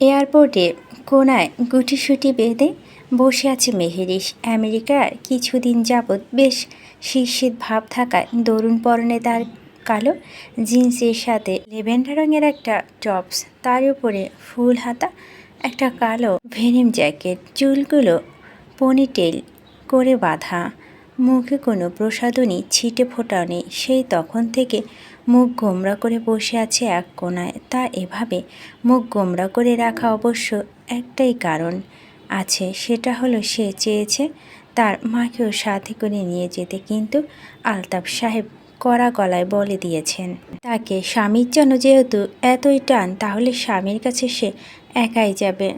এয়ারপোর্টে কোনায় গুটিসুটি বেঁধে বসে আছে মেহেরিস। আমেরিকার কিছুদিন যাবৎ বেশ শীর্ষিত ভাব থাকায় দরুণ পরনে তার কালো জিন্সের সাথে লেভেন্ডার রঙের একটা টপস, তার উপরে ফুল হাতা, একটা কালো ভেনিম জ্যাকেট, চুলগুলো পনিটেল করে বাঁধা। মুখে কোনো প্রসাদনী ছিটে ফোটাও নেই সেই তখন থেকে মুখ গোমরা করে বসে আছে এক কোনায় তা এভাবে মুখ গোমরা করে রাখা অবশ্য একটাই কারণ আছে, সেটা হলো সে চেয়েছে তার মাকেও সাথে করে নিয়ে যেতে। কিন্তু আলতাফ সাহেব কড়া গলায় বলে দিয়েছেন, তাকে স্বামীর জন্য যেহেতু এতই টান, তাহলে স্বামীর কাছে সে একাই যাবে।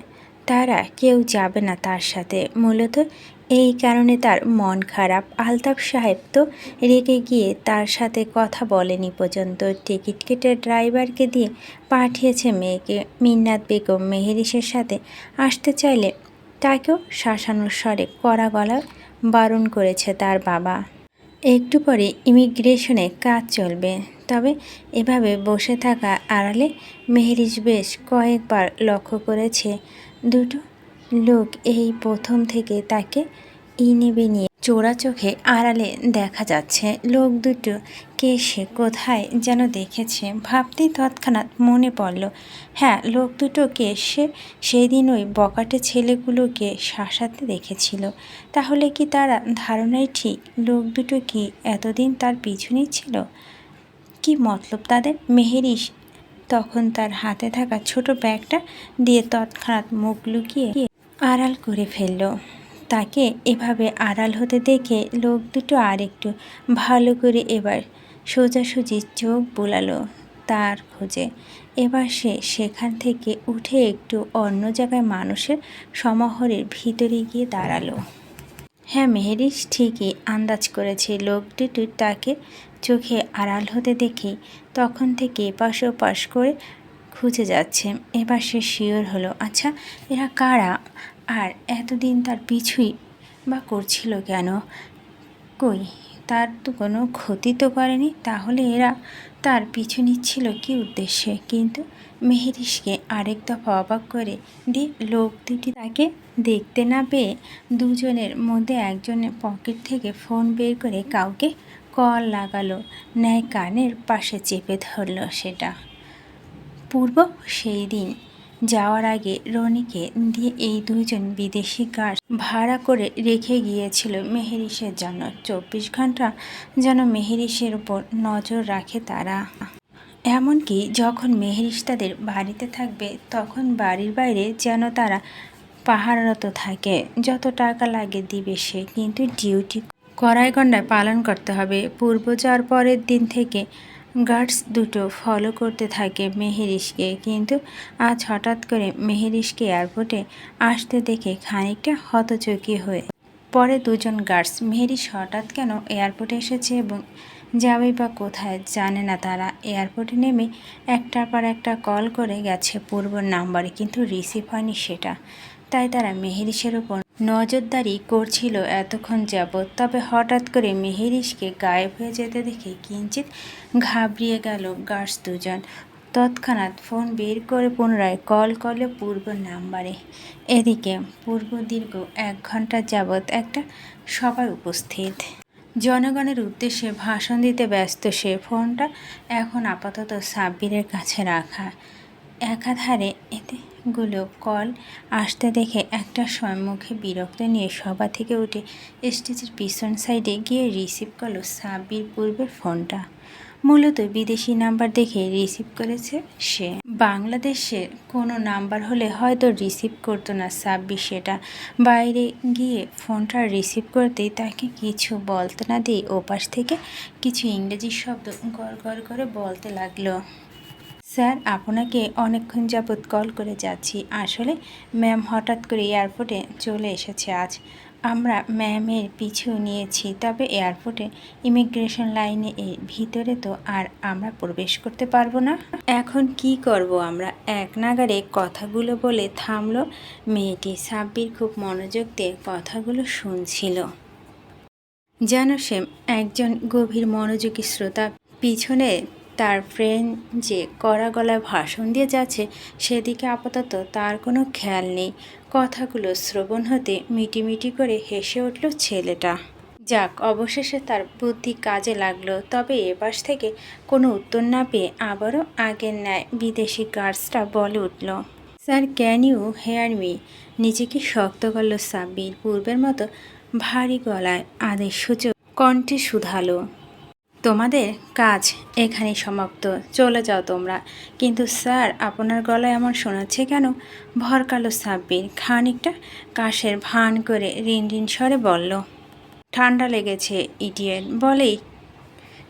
তারা কেউ যাবে না তার সাথে। মূলত এই কারণে তার মন খারাপ। আলতাফ সাহেব তো রেগে গিয়ে তার সাথে কথা বলেনি পর্যন্ত। টিকিট কেটে ড্রাইভারকে দিয়ে পাঠিয়েছে মেয়েকে। মিন্নাত বেগম মেহেরিসের সাথে আসতে চাইলে তাকেও শাসানোর স্বরে কড়া গলা বারণ করেছে তার বাবা। একটু পরে ইমিগ্রেশনে কাজ চলবে। তবে এভাবে বসে থাকা আড়ালে মেহেরিস বেশ কয়েকবার লক্ষ্য করেছে। দুটো লোক এই প্রথম থেকে তাকে ইনেবে নিয়ে চোরা চোখে আড়ালে দেখা যাচ্ছে। লোক দুটো কে সে কোথায় যেন দেখেছে। ভাবতেই তৎক্ষণাৎ মনে পড়ল হ্যাঁ লোক দুটোকে সে? সেই দিন ওই বকাটে ছেলেগুলোকে শাসাতে দেখেছিল। তাহলে কি তারা ধারণাই ঠিক লোক দুটো কি এতদিন তার পিছনেই ছিল? কি মতলব তাদের? মেহেরিস তখন তার হাতে থাকা ছোট ব্যাগটা দিয়ে তৎক্ষণাৎ মুখ লুকিয়ে আড়াল করে ফেলল। তাকে এভাবে আড়াল হতে দেখে লোক দুটো আর একটু ভালো করে এবার সোজাসুজি চোখ বোলালো তার খোঁজে। এবার সে সেখান থেকে উঠে একটু অন্য জায়গায় মানুষের সমাহরের ভিতরে গিয়ে দাঁড়াল। হ্যাঁ মেহেরিস ঠিকই আন্দাজ করেছে লোক দুটো তাকে চোখে আড়াল হতে দেখে তখন থেকে এপাশ ওপাশ করে খুঁজে যাচ্ছে। এবার সে শিওর হলো আচ্ছা এরা কারা? আর এতদিন তার পিছুই বা করছিল কেন? কই, তার তো কোনো ক্ষতি তো করেনি, তাহলে এরা তার পিছু নিচ্ছিল কি উদ্দেশ্যে? কিন্তু মেহেরিসকে আরেক দফা অবাক করে দিয়ে লোক দুটি তাকে দেখতে না পেয়ে দুজনের মধ্যে একজনের পকেট থেকে ফোন বের করে কাউকে কল লাগালো, ন্যায় কানের পাশে চেপে ধরলো সেটা। পূর্ব সেই দিন যাওয়ার আগে রনিকে দিয়ে এই দুইজন বিদেশি গার্ড ভাড়া করে রেখে গিয়েছিল মেহেরিসের জন্য। চব্বিশ ঘণ্টা যেন মেহেরিসের উপর নজর রাখে তারা। এমনকি যখন মেহেরিস তাদের বাড়িতে থাকবে, তখন বাড়ির বাইরে যেন তারা পাহাড়রত থাকে। যত টাকা লাগে দিবে সে, কিন্তু ডিউটি কড়াই গন্ডায় পালন করতে হবে। পূর্ব যাওয়ার পরের দিন থেকে গার্ডস দুটো ফলো করতে থাকে মেহেরিশকে কিন্তু আজ হঠাৎ করে মেহেরিশকে এয়ারপোর্টে আসতে দেখে খানিকটা হতচকি হয়ে পরে দুজন গার্ডস মেহেরিস হঠাৎ কেন এয়ারপোর্টে এসেছে এবং যাবে বা কোথায় জানে না তারা। এয়ারপোর্টে নেমে একটার পর একটা কল করে গেছে পূর্ব নাম্বারে কিন্তু রিসিভ হয়নি সেটা। তাই তারা মেহেরিশের ওপর নজরদারি করছিল এতক্ষণ যাবৎ, তবে হঠাৎ করে মেহেরিসকে গায়েব হয়ে যেতে দেখে কিঞ্চিত ঘাবড়িয়ে গেল গার্স দুজন। তৎক্ষণাৎ ফোন বের করে পুনরায় কল করলে পূর্ব নাম্বারে। এদিকে পূর্ব দীর্ঘ এক ঘণ্টা যাবৎ একটা সবাই উপস্থিত। জনগণের উদ্দেশ্যে ভাষণ দিতে ব্যস্ত সে ফোনটা এখন আপাতত সাব্বিরের কাছে রাখা। একাধারে এতেগুলো কল আসতে দেখে একটা সময় মুখে বিরক্ত নিয়ে সভা থেকে উঠে স্টেজের পিছন সাইডে গিয়ে রিসিভ করল সাব্বির পূর্বের ফোনটা। মূলত বিদেশি নাম্বার দেখে রিসিভ করেছে সে। বাংলাদেশের কোনো নাম্বার হলে হয়তো রিসিভ করতো না সাব্বির সেটা। বাইরে গিয়ে ফোনটা রিসিভ করতেই তাকে কিছু বলতে না দিয়ে ওপাশ থেকে কিছু ইংরেজি শব্দ গড় গড় করে বলতে লাগল। স্যার, আপনাকে অনেকক্ষণ যাবৎ কল করে যাচ্ছি। আসলে ম্যাম হঠাৎ করে এয়ারপোর্টে চলে এসেছে আজ। আমরা ম্যামের পিছু নিয়েছি, তবে এয়ারপোর্টে ইমিগ্রেশন লাইনে এর ভিতরে তো আর আমরা প্রবেশ করতে পারব না। এখন কি করব আমরা? এক নাগারে কথাগুলো বলে থামলো মেয়েটি। সাব্বির খুব মনোযোগ দিয়ে কথাগুলো শুনছিল। যেন সে একজন গভীর মনোযোগী শ্রোতা, পিছনে তার ফ্রেন্ড যে কড়া গলায় ভাষণ দিয়ে যাচ্ছে, সেদিকে আপাতত তার কোনো খেয়াল নেই। কথাগুলো শ্রবণ হতে মিটিমিটি করে হেসে উঠল ছেলেটা। যাক, অবশেষে তার বুদ্ধি কাজে লাগল, তবে এপাশ থেকে কোনো উত্তর না পেয়ে আবারও আগের ন্যায় বিদেশি গার্ডসটা বলে উঠল, sir, can you hear me? নিজেকে শক্ত করল সাব্বির, পূর্বের মতো ভারী গলায় আদেশ সূচক কণ্ঠে শুধালো। তোমাদের কাজ এখানেই সমাপ্ত। চলে যাও তোমরা। কিন্তু স্যার, আপনার গলায় এমন শোনাচ্ছে কেন? ভরকালো সাব্বির খানিকটা কাশের ভান করে রিন রিন স্বরে বলল, ঠান্ডা লেগেছে, ইডিয়েট। বলেই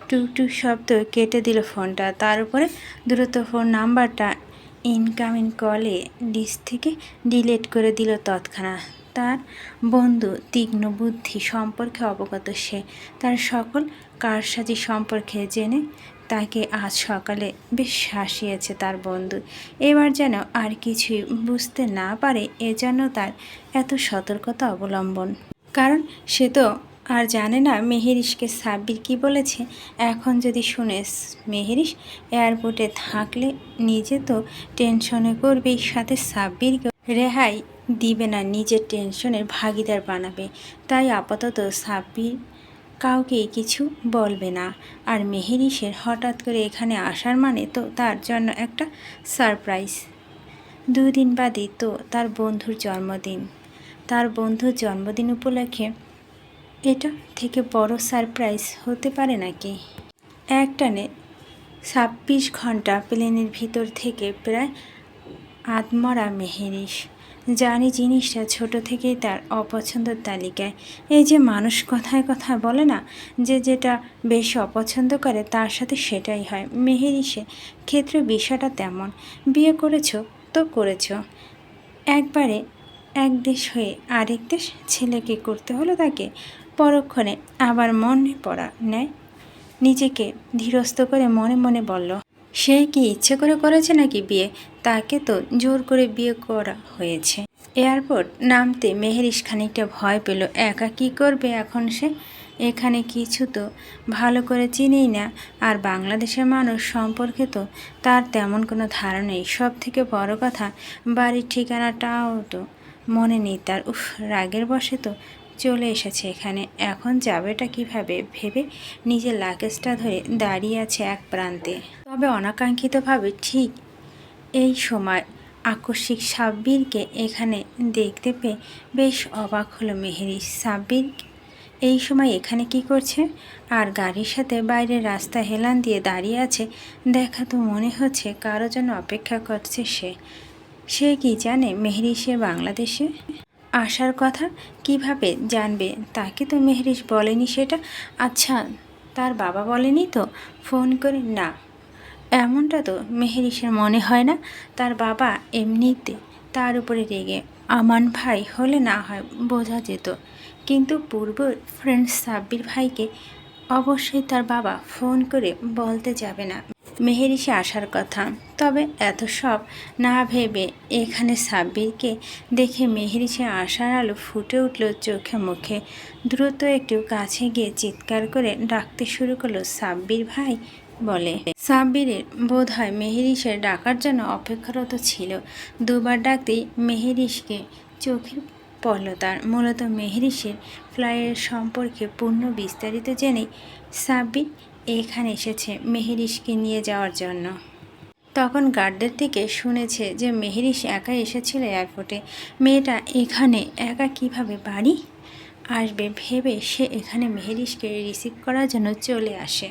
টুকটুক শব্দ কেটে দিল ফোনটা। তার উপরে দ্রুত ফোন নাম্বারটা ইনকামিং কলে লিস্ট থেকে ডিলিট করে দিল তৎক্ষণাৎ তার বন্ধু, তীক্ষ্ণ বুদ্ধি সম্পর্কে অবগত সে। তার সকল কারসাজি সম্পর্কে জেনে তাকে আজ সকালে বেশ হাসিয়েছে তার বন্ধু। এবার যেন আর কিছুই বুঝতে না পারে এজন্য তার এত সতর্কতা অবলম্বন। কারণ সে তো আর জানে না মেহেরিশকে সাব্বির কি বলেছে। এখন যদি শুনে মেহেরিশ এয়ারপোর্টে থাকলে নিজে তো টেনশনে করবেই, সাথে সাব্বিরকে রেহাই দিবে না, নিজের টেনশনের ভাগিদার বানাবে। তাই আপাতত সাব্বির কাউকে কিছু বলবে না। আর মেহেরিশের হঠাৎ করে এখানে আসার মানে তো তার জন্য একটা সারপ্রাইজ। দুদিন বাদে তো তার বন্ধুর জন্মদিন। তার বন্ধুর জন্মদিন উপলক্ষে এটা থেকে বড় সারপ্রাইজ হতে পারে নাকি? একটানে ছাব্বিশ ঘণ্টা প্লেনের ভিতর থেকে প্রায় আদমরা মেহেরিস জানি জিনিসটা ছোট থেকেই তার অপছন্দের তালিকায়। এই যে মানুষ কথায় কথা বলে না যে যেটা বেশি অপছন্দ করে তার সাথে সেটাই হয়। মেহেরিসে ক্ষেত্রে বিষয়টা তেমন। বিয়ে করেছ তো করেছ। একবারে এক দেশ হয়ে আরেক দেশ ছেলেকে করতে হলো তাকে। পরক্ষণে আবার মনে পড়া নেয় নিজেকে ধীরস্থ করে মনে মনে বলল সে কি ইচ্ছে করে করেছে নাকি বিয়ে? তাকে তো জোর করে বিয়ে করা হয়েছে। এয়ারপোর্ট নামতে মেহেরিস খানিকটা ভয় পেল। একা কি করবে এখন সে? এখানে কিছু তো ভালো করে চিনেই না। আর বাংলাদেশের মানুষ সম্পর্কে তো তার তেমন কোনো ধারণা নেই। সব থেকে বড় কথা, বাড়ির ঠিকানাটাও তো মনে নেই তার। উফ, রাগের বসে তো চলে এসেছে এখানে। এখন যাবেটা কীভাবে? ভেবে নিজের লাগেজটা ধরে দাঁড়িয়ে আছে এক প্রান্তে। তবে অনাকাঙ্ক্ষিতভাবে ঠিক এই সময় আকস্মিক সাব্বিরকে এখানে দেখতে পেয়ে বেশ অবাক হলো মেহেরি। সাব্বির এই সময় এখানে কি করছে? আর গাড়ির সাথে বাইরের রাস্তা হেলান দিয়ে দাঁড়িয়ে আছে, দেখা তো মনে হচ্ছে কারও জন্য অপেক্ষা করছে সে। সে কি জানে মেহরি সে বাংলাদেশে? আসার কথা কীভাবে জানবে? তাকে তো মেহরিশ বলেনি সেটা। আচ্ছা তার বাবা বলেনি তো? ফোন করে না। এমনটা তো মেহেরিসের মনে হয় না। তার বাবা এমনিতে তার উপরে রেগে। আমান ভাই হলে না হয় বোঝা যেত। কিন্তু পূর্ব ফ্রেন্ড সাব্বির ভাইকে অবশ্যই তার বাবা ফোন করে বলতে যাবে না। মেহেরিসে আসার কথা। তবে এত সব না ভেবে এখানে সাব্বিরকে দেখে মেহেরিসে আসার আলো ফুটে উঠল চোখে মুখে, দ্রুত একটু কাছে গিয়ে চিৎকার করে ডাকতে শুরু করল, সাব্বির ভাই? বলে। সাব্বিরের বোধ হয় মেহেরিসের ডাকার জন্য অপেক্ষারত ছিল। দুবার ডাকতেই মেহেরিসকে চোখে পড়ল তার মূলত মেহেরিসের ফ্লাইয়ের সম্পর্কে পূর্ণ বিস্তারিত জেনে সাব্বির এখানে এসেছে মেহেরিশকে নিয়ে যাওয়ার জন্য। তখন গার্ডদের থেকে শুনেছে যে মেহেরিশ একা এসেছিল এয়ারপোর্টে মেয়েটা, এখানে একা কীভাবে বাড়ি? আসবে ভেবে সে এখানে মেহেরিশকে রিসিভ করার জন্য চলে আসে।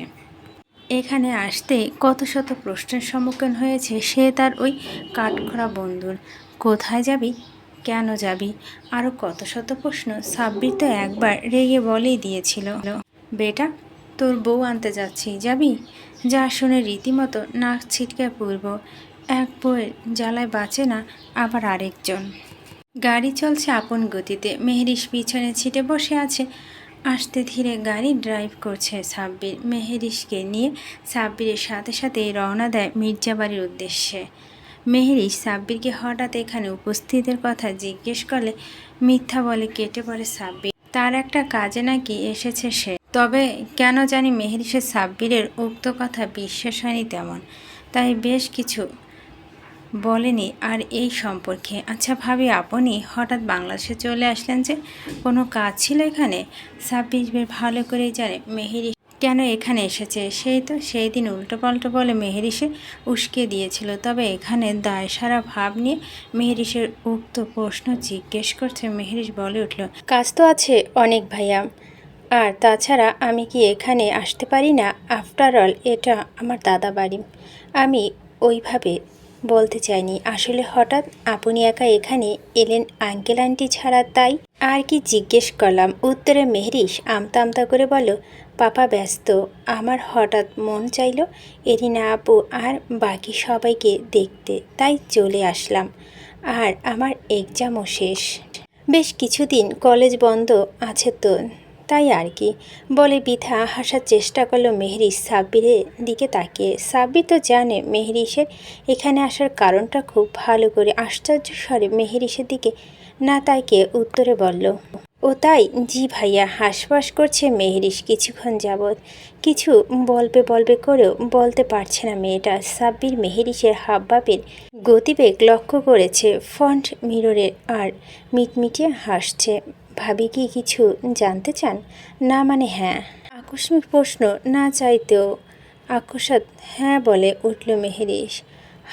এখানে আসতে কত শত প্রশ্নের সম্মুখীন হয়েছে সে তার ওই কাঠখরা বন্ধুর। কোথায় যাবি? কেন যাবি? আরও কত শত প্রশ্ন সাব্বির তো একবার রেগে বলেই দিয়েছিল। বেটা তোর বউ আনতে যাচ্ছি, যাবি? যা শুনে রীতিমতো নাক ছিটকে পূর্ব এক বউয়ের জ্বালায় বাঁচে না আবার আরেকজন। গাড়ি চলছে আপন গতিতে। মেহরিশ পিছনে ছিটে বসে আছে। আসতে ধীরে গাড়ি ড্রাইভ করছে সাব্বির। মেহেরিশকে নিয়ে সাব্বিরের সাথে সাথে রওনা দেয় মির্জাবাড়ির উদ্দেশ্যে। মেহেরিশ সাব্বিরকে হঠাৎ এখানে উপস্থিতের কথা জিজ্ঞেস করলে মিথ্যা বলে কেটে পড়ে সাব্বির। তার একটা কাজে নাকি এসেছে সে। তবে কেন জানি মেহেরিসের সাব্বিরের উক্ত কথা বিশ্বাস হয়নি তেমন। তাই বেশ কিছু বলেনি আর এই সম্পর্কে। আচ্ছা ভাবি, আপনি হঠাৎ বাংলাদেশে চলে আসলেন যে কোনো কাজ ছিল এখানে? সাব্বির বেশ ভালো করেই জানে মেহেরি কেন এখানে এসেছে। সেই তো সেই দিন উল্টো পাল্টো বলে মেহেরিসে উস্কে দিয়েছিল। তবে এখানে দায় সারা ভাব নিয়ে মেহেরিসের উক্ত প্রশ্ন জিজ্ঞেস করছে মেহেরিস বলে উঠল, কাজ তো আছে অনেক ভাইয়া। আর তাছাড়া আমি কি এখানে আসতে পারি না? আফটার অল এটা আমার দাদা বাড়ি। আমি ওইভাবে বলতে চাইনি। আসলে হঠাৎ আপনি একা এখানে এলেন আঙ্কেল আন্টি ছাড়া, তাই আর কি জিজ্ঞেস করলাম। উত্তরে মেহরিস আমতা আমতা করে বলো পাপা ব্যস্ত। আমার হঠাৎ মন চাইলো এরিনা আপু আর বাকি সবাইকে দেখতে। তাই চলে আসলাম। আর আমার এক্সামও শেষ। বেশ কিছুদিন কলেজ বন্ধ আছে তো। তাই আর কি। বলে বিথা হাসার চেষ্টা করল মেহরি সাব্বিরের দিকে তাকিয়ে। সাব্বির তো জানে মেহরিসের এখানে আসার কারণটা খুব ভালো করে আশ্চর্য স্বরে মেহরিসের দিকে না তাকিয়ে উত্তরে বলল ও তাই জি ভাইয়া হাসপাস করছে মেহরিস কিছুক্ষণ যাবৎ। কিছু বলবে বলবে করেও বলতে পারছে না মেয়েটা। সাব্বির মেহরিসের হাবভাবের গতিবেগ লক্ষ্য করেছে ফন্ট মিররের আর মিটমিটিয়ে হাসছে। ভাবি কি কিছু জানতে চান? না মানে হ্যাঁ। আকস্মিক প্রশ্ন না চাইতেও আকস্মাত হ্যাঁ বলে উঠল মেহেরিস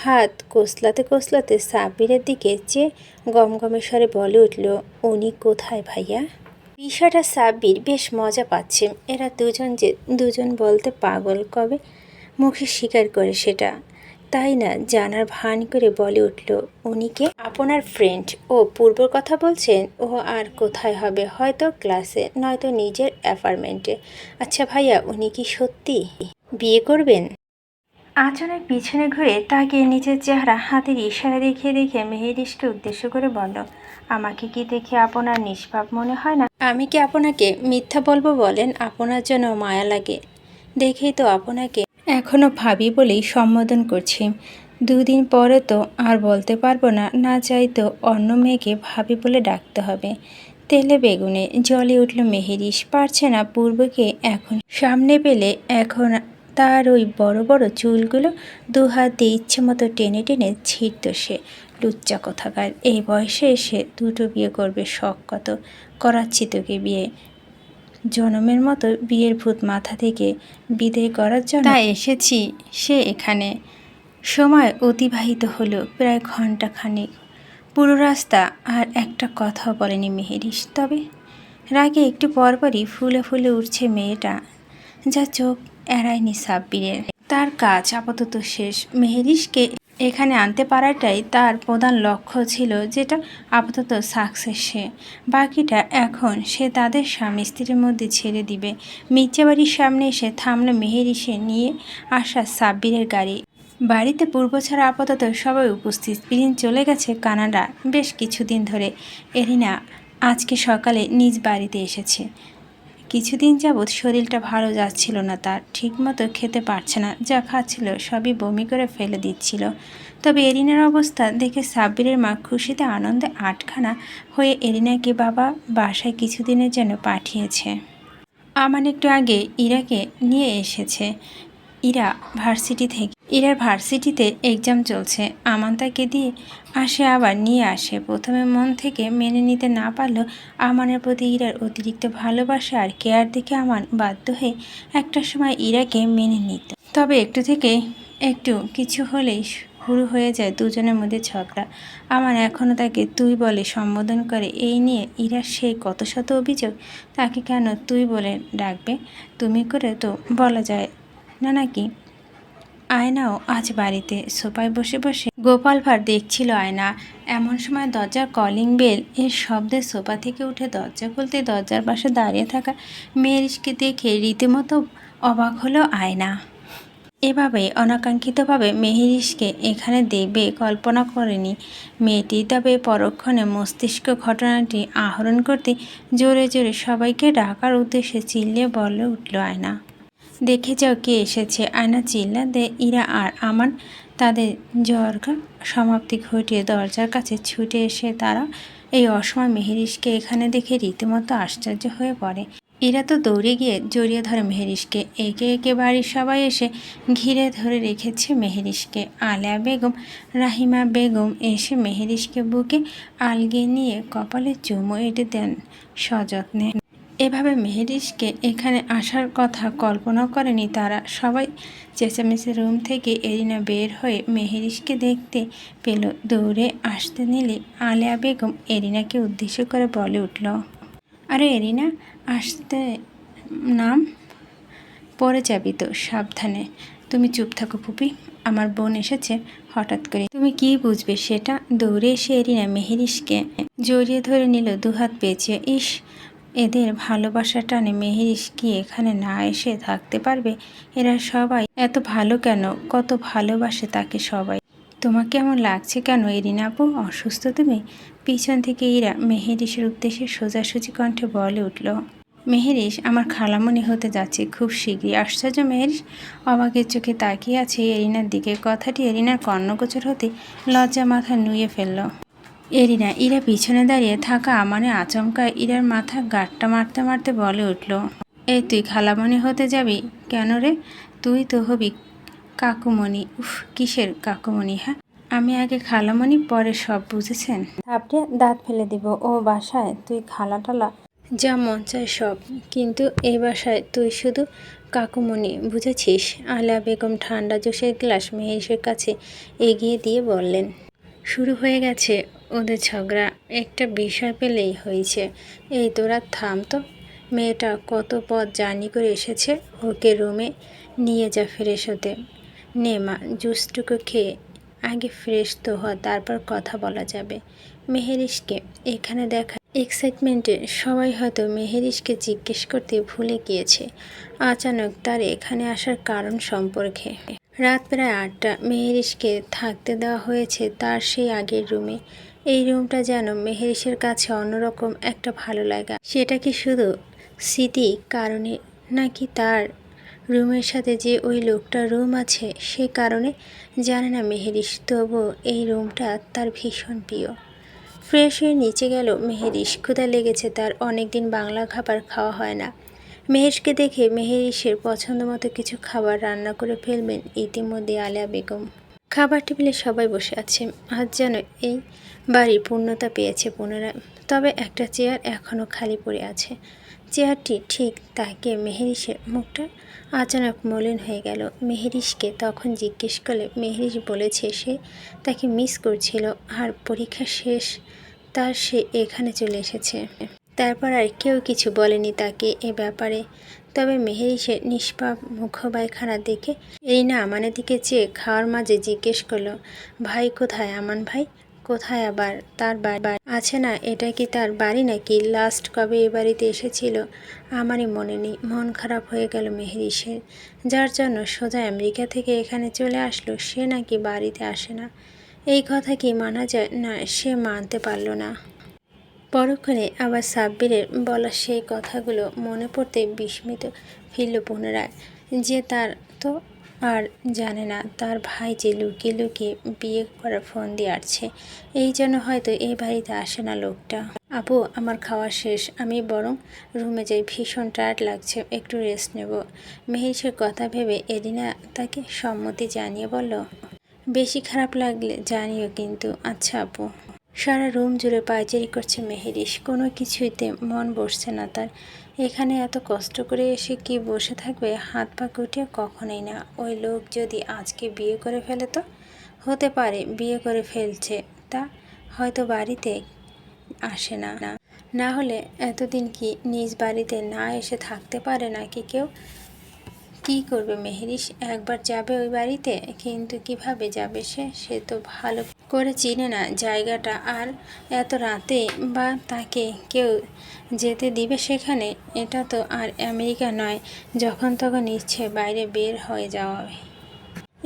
হাত কোসলাতে কোসলাতে সাব্বিরের দিকে চেয়ে গমগমে স্বরে বলে উঠল, উনি কোথায় ভাইয়া? বিষয়টা সাব্বির বেশ মজা পাচ্ছে। এরা দুজন যে দুজন বলতে পাগল, কবে মুখে স্বীকার করে সেটা। তাই না, জানার ভান করে বলে উঠল উনিকে আপনার ফ্রেন্ড ও পূর্বর কথা বলছেন? ও আর কোথায় হবে? হয়তো ক্লাসে নয়তো নিজের অ্যাপার্টমেন্টে আচ্ছা ভাইয়া, উনি কি সত্যি? বিয়ে করবেন? আচনের পিছনে ঘুরে তাকে নিজের চেহারা হাতের ইশারা দেখিয়ে দেখে মেহেরিসকে উদ্দেশ্য করে বলল আমাকে কি দেখে আপনার নিষ্পাপ মনে হয় না? আমি কি আপনাকে মিথ্যা বলব বলেন? আপনার জন্য মায়া লাগে। দেখেই তো আপনাকে। এখনও ভাবি বলেই সম্বোধন করছি। দুদিন পরে তো আর বলতে পারব না না চাই তো অন্য মেয়েকে ভাবি বলে ডাকতে হবে। তেলে বেগুনে জলে উঠল মেহেরিস পারছে না পূর্বকে এখন। সামনে পেলে এখন তার ওই বড় বড় চুলগুলো দু হাত ইচ্ছে মতো টেনে টেনে ছিঁড়ত সে। লুচ্চা কথাকার এই বয়সে এসে দুটো বিয়ে করবে শখ কত। করাচ্ছি তোকে বিয়ে। জনমের মতো বিয়ের ভূত মাথা থেকে বিদায় করার জন্য তাই এসেছি, সে এখানে। সময় অতিবাহিত হলো প্রায় ঘণ্টা খানিক পুরো রাস্তা আর একটা কথাও বলেনি মেহেরিস তবে রাগে একটু পরপরই ফুলে ফুলে উঠছে মেয়েটা। যা চোখ এড়ায়নি সাব্বিরের তার কাজ আপাতত শেষ। মেহেরিসকে এখানে আনতে পারাটাই তার প্রধান লক্ষ্য ছিল, যেটা আপাতত সাকসেস সে। বাকিটা এখন সে তাদের স্বামী স্ত্রীর মধ্যে ছেড়ে দিবে। মির্জাবাড়ির সামনে এসে থামলো মেহেরিসে নিয়ে আসা সাব্বিরের গাড়ি। বাড়িতে পূর্ব ছাড়া আপাতত সবাই উপস্থিত। প্রিন চলে গেছে কানাডা বেশ কিছুদিন ধরে। এরিনা আজকে সকালে নিজ বাড়িতে এসেছে। কিছুদিন যাবৎ শরীরটা ভালো যাচ্ছিল না তার। ঠিকমতো খেতে পারছে না, যা খাচ্ছিল সবই বমি করে ফেলে দিচ্ছিল। তবে এরিনার অবস্থা দেখে সাব্বিরের মা খুশিতে আনন্দে আটখানা হয়ে এরিনাকে বাবা বাসায় কিছুদিনের জন্য পাঠিয়েছে। আমান একটু আগে ইরাকে নিয়ে এসেছে। ইরা ভার্সিটি থেকে। ইরার ভার্সিটিতে এক্সাম চলছে। আমান তাকে দিয়ে আসে আবার নিয়ে আসে। প্রথমে মন থেকে মেনে নিতে না পারলেও আমানের প্রতি ইরার অতিরিক্ত ভালোবাসা আর কেয়ার দেখে আমান বাধ্য হয়ে একটা সময় ইরাকে মেনে নিত। তবে একটু থেকে একটু কিছু হলেই শুরু হয়ে যায় দুজনের মধ্যে ঝগড়া। আমার এখনও তাকে তুই বলে সম্বোধন করে। এই নিয়ে ইরার সেই কত শত অভিযোগ তাকে কেন তুই বলে ডাকবে? তুমি করে তো বলা যায় না নাকি? আয়নাও আজ বাড়িতে সোফায় বসে বসে গোপাল ভাঁড় দেখছিল আয়না। এমন সময় দরজার কলিং বেল এর শব্দে সোফা থেকে উঠে দরজা খুলতে দরজার পাশে দাঁড়িয়ে থাকা মেয়েরিশকে দেখে রীতিমতো অবাক হলো আয়না। এভাবে অনাকাঙ্ক্ষিতভাবে মেহেরিশকে এখানে দেবে কল্পনা করেনি। মেয়েটি তবে পরক্ষণে মস্তিষ্ক ঘটনাটি আহরণ করতে জোরে জোরে সবাইকে ডাকার উদ্দেশ্যে চিল্লিয়ে বলে উঠল আয়না। দেখে যাও কে এসেছে। আয়না চিল্লা দে, ইরা আর আমান তাদের জর্গা সমাপ্তি ঘটিয়ে দরজার কাছে ছুটে এসে তারা এই অসময় মেহেরিশকে এখানে দেখে রীতিমতো আশ্চর্য হয়ে পড়ে। এরা তো দৌড়ে গিয়ে জড়িয়ে ধরে মেহেরিসকে একে একে বাড়ির সবাই এসে ঘিরে ধরে রেখেছে মেহেরিসকে আলেয়া বেগম, রাহিমা বেগম এসে মেহেরিসকে বুকে আলগে নিয়ে কপালে চুমো এঁটে দেন সযত্নে। এভাবে মেহেরিসকে এখানে আসার কথা কল্পনা করেনি তারা। সবাই চেঁচামেচি রুম থেকে এরিনা বের হয়ে মেহেরিসকে দেখতে পেল। দৌড়ে আসতে নিলে আলেয়া বেগম এরিনাকে উদ্দেশ্য করে বলে উঠল, আরে এরিনা, আসতে নাম? পরে যাবি তো সাবধানে। তুমি চুপ থাকো পুপি আমার বোন এসেছে হঠাৎ করে। তুমি কি বুঝবে সেটা? দৌড়ে এসে এরিনা মেহেরিসকে জড়িয়ে ধরে নিল, দুহাত পেঁচিয়ে। ইস এদের ভালোবাসা টানে মেহেরিস কি এখানে না এসে থাকতে পারবে? এরা সবাই এত ভালো কেন? কত ভালোবাসে তাকে সবাই। তোমাকে এমন লাগছে কেন, এরিনা আপু? অসুস্থ তুমি? পিছন থেকে ইরা মেহেরিসের উদ্দেশ্যে সোজাসুজি কণ্ঠে বলে উঠল মেহেরিস আমার খালামণি হতে যাচ্ছে। খুব শীঘ্রই। আশ্চর্য মেহেরিস অবাকের চোখে তাকিয়ে আছে এরিনার দিকে। কথাটি এরিনার কর্ণগোচর হতে লজ্জা মাথা নুয়ে ফেলল। এরিনা ইরা পিছনে দাঁড়িয়ে থাকা আমানে আচমকা ইরার মাথা গাঁটটা মারতে মারতে বলে উঠল এই তুই খালামণি হতে যাবি কেন রে? তুই তো হবি কাকুমণি। উফ কিসের কাকুমণি হ্যাঁ? আমি আগে খালামণি পরে সব বুঝেছেন? আপনি দাঁত ফেলে দিব। ও বাসায় তুই খালা টালা যা মন চায় সব কিন্তু এই বাসায় তুই শুধু কাকুমণি বুঝেছিস? আলা বেগম ঠান্ডা জোশের গ্লাস মেহেশের কাছে এগিয়ে দিয়ে বললেন শুরু হয়ে গেছে ওদের ঝগড়া একটা বিষয় পেলেই হয়েছে। এই তোরা থাম তো। মেয়েটা কত পথ জার্নি করে এসেছে, ওকে রুমে নিয়ে যা ফ্রেশ হতে। নে মা, জুসটুকু খেয়ে আগে ফ্রেশ তো হ, তারপর কথা বলা যাবে। মেহেরিশকে এখানে দেখা এক্সাইটমেন্টে সবাই হয়তো মেহেরিশকে জিজ্ঞেস করতে ভুলে গিয়েছে। আচানক তার এখানে আসার কারণ সম্পর্কে। রাত প্রায় আটটা, মেহেরিশকে থাকতে দেওয়া হয়েছে তার সেই আগের রুমে। এই রুমটা যেন মেহেরিসের কাছে অন্যরকম একটা ভালো লাগা। সেটা কি শুধু স্মৃতি কারণে, নাকি তার রুমের সাথে যে ওই লোকটার রুম আছে সে কারণে? জানে না মেহেরিস, তবুও এই রুমটা তার ভীষণ প্রিয়। ফ্রেশ হয়ে নিচে গেল মেহেরিস। ক্ষুধা লেগেছে তার অনেক দিন বাংলা খাবার খাওয়া হয় না। মেহেশকে দেখে মেহেরিসের পছন্দ মতো কিছু খাবার রান্না করে ফেলবেন ইতিমধ্যে আলিয়া বেগম। খাবার টেবিলে সবাই বসে আছে। আজ যেন এই বাড়ি পূর্ণতা পেয়েছে পুনরায় তবে একটা চেয়ার এখনও খালি পড়ে আছে। চেয়ারটি ঠিক তাকে মেহেরিসের মুখটা আচানক মলিন হয়ে গেল। মেহেরিসকে তখন জিজ্ঞেস করলে, মেহেরিস বলেছে সে তাকে মিস করছিল আর পরীক্ষা শেষ, তার সে এখানে চলে এসেছে। তারপর আর কেউ কিছু বলেনি তাকে এ ব্যাপারে। তবে মেহেরিসের নিষ্পাপ মুখবাইখানা দেখে এরিনা আমানের দিকে চেয়ে খাওয়ার মাঝে জিজ্ঞেস করল, ভাই কোথায় আমান ভাই? কোথায় আবার? তার বাড়ি আছে না? এটা কি তার বাড়ি নাকি? লাস্ট কবে এ বাড়িতে এসেছিল? আমারই মনে নেই। মন খারাপ হয়ে গেল মেহেরিসের যার জন্য সোজা আমেরিকা থেকে এখানে চলে আসলো, সে নাকি বাড়িতে আসে না। এই কথা কি মানা যায়? না, সে মানতে পারল না। পরক্ষণে আবার সাব্বিরের বলা সেই কথাগুলো মনে পড়তে বিস্মিত ফিরল পুনরায়। যে তার তো আর জানে না, তার ভাই যে লুকিয়ে লুকিয়ে বিয়ে করার ফোন দিয়ে আসছে। এই জন্য হয়তো এই বাড়িতে আসে না লোকটা। আপু, আমার খাওয়া শেষ। আমি বরং রুমে যাই। ভীষণ টায়ার্ড লাগছে। একটু রেস্ট নেব। মেহেশের কথা ভেবে এদিনা তাকে সম্মতি জানিয়ে বলল, বেশি খারাপ লাগলে জানিও কিন্তু। আচ্ছা আপু। সারা রুম জুড়ে পায়চারি করছে মেহেরিস কোনো কিছুইতে মন বসছে না তার। এখানে এত কষ্ট করে এসে কি বসে থাকবে? হাত পা গুটিয়ে কখনোই না। ওই লোক যদি আজকে বিয়ে করে ফেলে তো? হতে পারে, বিয়ে করে ফেলছে। তা হয়তো বাড়িতে আসে না। না হলে এতদিন কি নিজ বাড়িতে না এসে থাকতে পারে নাকি কেউ? কি করবে? মেহেরিস একবার যাবে ওই বাড়িতে? কিন্তু কীভাবে যাবে সে? সে তো ভালো করে চিনে না জায়গাটা। আর এত রাতে বা তাকে কেউ যেতে দিবে সেখানে? এটা তো আর আমেরিকা নয়, যখন তখন ইচ্ছে বাইরে বের হয়ে যাওয়া।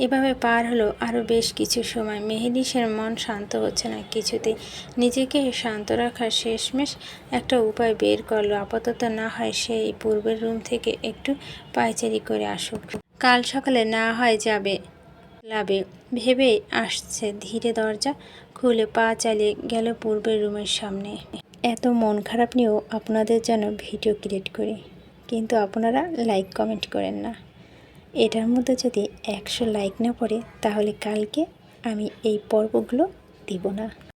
এভাবে পার হলো আরও বেশ কিছু সময়। মেহেদিসের মন শান্ত হচ্ছে না কিছুতেই। নিজেকে শান্ত রাখার শেষমেশ একটা উপায় বের করল। আপাতত না হয় সেই পূর্বের রুম থেকে একটু পায়চারি করে আসুক। কাল সকালে না হয় যাবে লাভে ভেবে আসছে ধীরে দরজা খুলে পা চালিয়ে গেল পূর্বের রুমের সামনে। এত মন খারাপ নিয়েও আপনাদের যেন ভিডিও ক্রিয়েট করি। কিন্তু আপনারা লাইক কমেন্ট করেন না। এটার মধ্যে যদি একশো লাইক না পড়ে তাহলে কালকে আমি এই পর্বগুলো দিব না।